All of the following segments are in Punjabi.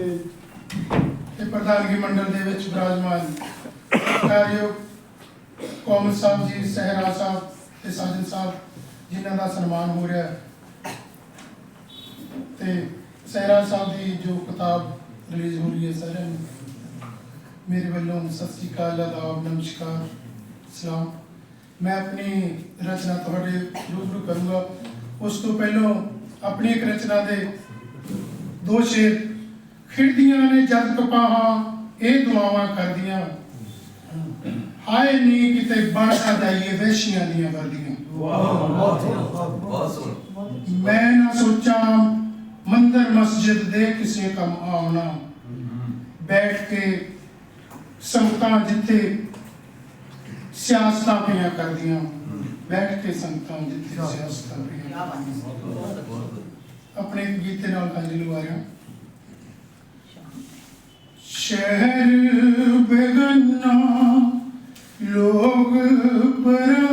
ਤੇ ਤੇ ਪ੍ਰਧਾਨਗੀ ਮੰਡਲ ਦੇ ਵਿੱਚ ਵਿਰਾਜਮਾਨ ਕਾਰਿਓ ਕੌਮਲ ਸਾਹਿਬ ਜੀ ਸਹਿਰਾ ਸਾਹਿਬ ਤੇ ਸਾਜਨ ਸਾਹਿਬ ਜਿਨ੍ਹਾਂ ਦਾ ਸਨਮਾਨ ਹੋ ਰਿਹਾ ਤੇ ਸਹਿਰਾ ਸਾਹਿਬ ਦੀ ਜੋ ਕਿਤਾਬ ਰਿਲੀਜ਼ ਹੋ ਰਹੀ ਹੈ ਸਾਰਿਆਂ ਨੂੰ, ਮੇਰੇ ਵੱਲੋਂ ਸਤਿ ਸ੍ਰੀ ਅਕਾਲ, ਆਦਾਬ, ਨਮਸਕਾਰ, ਸਲਾਮ। ਮੈਂ ਆਪਣੀ ਰਚਨਾ ਤੁਹਾਡੇ ਰੂਬਰੂ ਕਰੂੰਗਾ। ਉਸ ਤੋਂ ਪਹਿਲਾਂ ਆਪਣੀ ਇੱਕ ਰਚਨਾ ਦੇ ਦੋ ਸ਼ੇਰ ਖਿੜਦੀਆਂ ਨੇ ਜਦ ਕਪਾਹਾਂ, ਇਹ ਦੁਆਵਾਂ ਕਰਦੀਆਂ। ਹਾਏ ਨੀ ਕਿਤੇ ਬਣ ਜਾਈਏ ਵੇਸ਼ੀਆਂ ਦੀਆਂ ਵਰਦੀਆਂ। ਬਹੁਤ ਸੋਹਣਾ ਮੈਂ ਨਾ ਸੋਚਾਂ, ਮੰਦਰ ਮਸਜਿਦ ਦੇ ਕਿਸੇ ਕੰਮ ਆਉਣਾ। ਬੈਠ ਕੇ ਸੰਗਤਾਂ ਜਿੱਥੇ ਸਿਆਸਤਾਂ ਪਿਆ ਕਰਦੀਆਂ, ਬੈਠ ਕੇ ਸੰਗਤਾਂ ਜਿੱਥੇ ਸਿਆਸਤਾਂ ਪਿਆ ਆਪਣੇ ਗੀਤੇ ਨਾਲ ਹਾਜ਼ਰੀ ਲਵਾ ਸ਼ਹਿਰ ਬਗਨਾ ਲੋਗ ਪਰਮ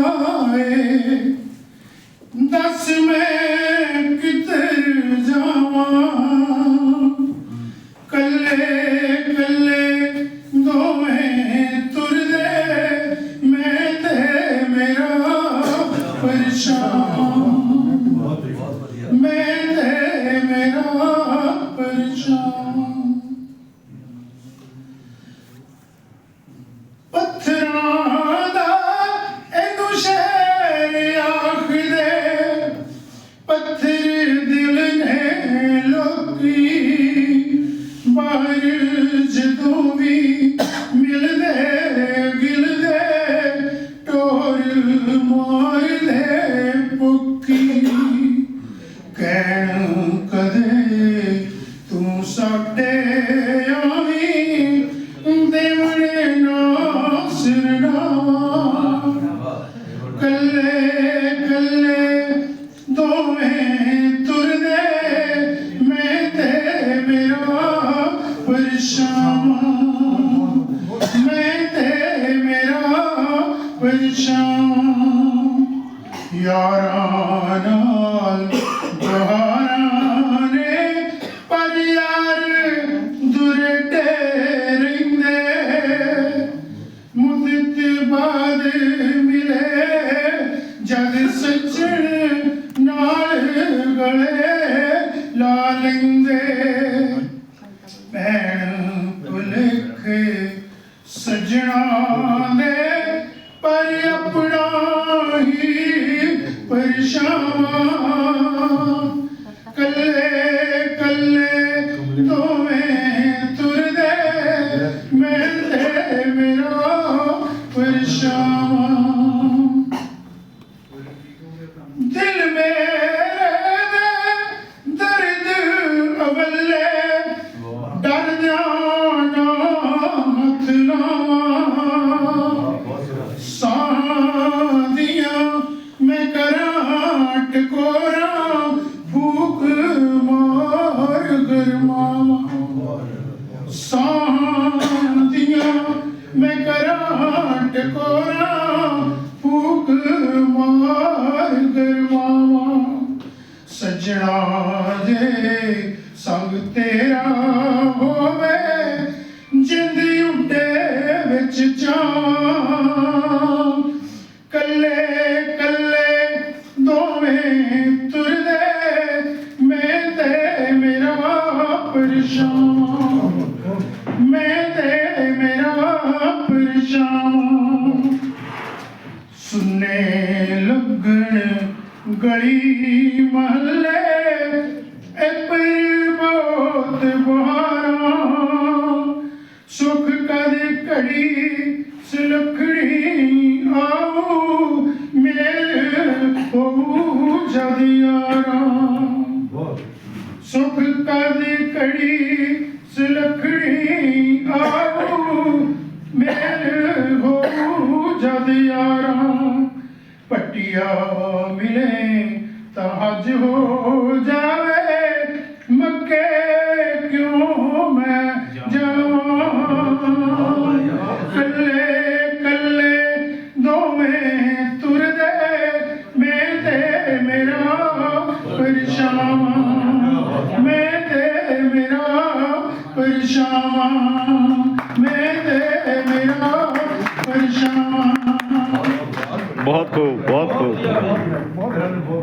ਕਹਿਣ ਕਦੇ ਤੂੰ ਸਾਡੇ ਆਵੀਂ ਦੇਵਣੇ ਨਾ ਸਿਰਨਾਵਾ ਕੱਲੇ ਕੱਲੇ ਦੋਵੇਂ ਤੁਰਦੇ ਮੈਂ ਤੇ ਮੇਰਾ ਪਰਛਾਵਾਂ ਮੈਂ ਤੇ ਮੇਰਾ ਪਰਛਾਵਾਂ ਯਾਰਾਂ ਮੁਦਤ ਮਿਲੇ ਜਦ ਸੱਜਣ ਨਾਲ ਗਲੇ ਲਾ ਲੈਂਦੇ। ਭੈਣ ਭੁਲਖ ਸਜਣਾ ਦੇ, ਪਰ ਆਪਣਾ ਹੀ ਪਰਛਾਵਾਂ ਕਰਾਂ ਟਕੋਰਾਂ ਭੂਖ ਮਾਰ ਗਰਮਾਵਾਂ। ਸਾਦੀਆਂ ਮੈਂ ਕਰਾਂ, ਟਕੋਰਾਂ, ਭੂਖ ਮਾਰ ਗਰਮਾਵਾਂ। ਸਜਣਾ ਦੇ ਸੰਗ ਤੇਰਾ ਪਰਛਾਵਾਂ ਸੁਨੇ ਲੱਗਣ ਗਲੀ ਮਹੱਲੇ ਐਪਰ ਬਹੁਤ ਬਹਾਰਾਂ। ਸੁਖ ਕਰ ਘੜੀ ਸੁਲਖੜੀ ਆਉ, ਮੇਲ ਹੋਊ ਜਦ ਪਟਿਆ ਮਿਲੇ ਤਾਂ ਹਜ ਹੋ ਜਾਵੇ ਮੱਕੇ ਕਿਉਂ ਮੈਂ ਜਾਵਾਂ? ਕੱਲੇ ਕੱਲੇ ਦੋਵੇਂ ਤੁਰਦੇ ਮੈਂ ਤੇ ਮੇਰਾ ਪਰਛਾਵਾਂ। ਮੈਂ ਤੇ ਮੇਰਾ ਪਰਛਾਵਾਂ। ਮੈਂ ਤੇ ਮੇਰਾ ਪਰਛਾਵਾਂ। ਬਹੁਤ ਖੂਬ ਬਹੁਤ ਖੂਬ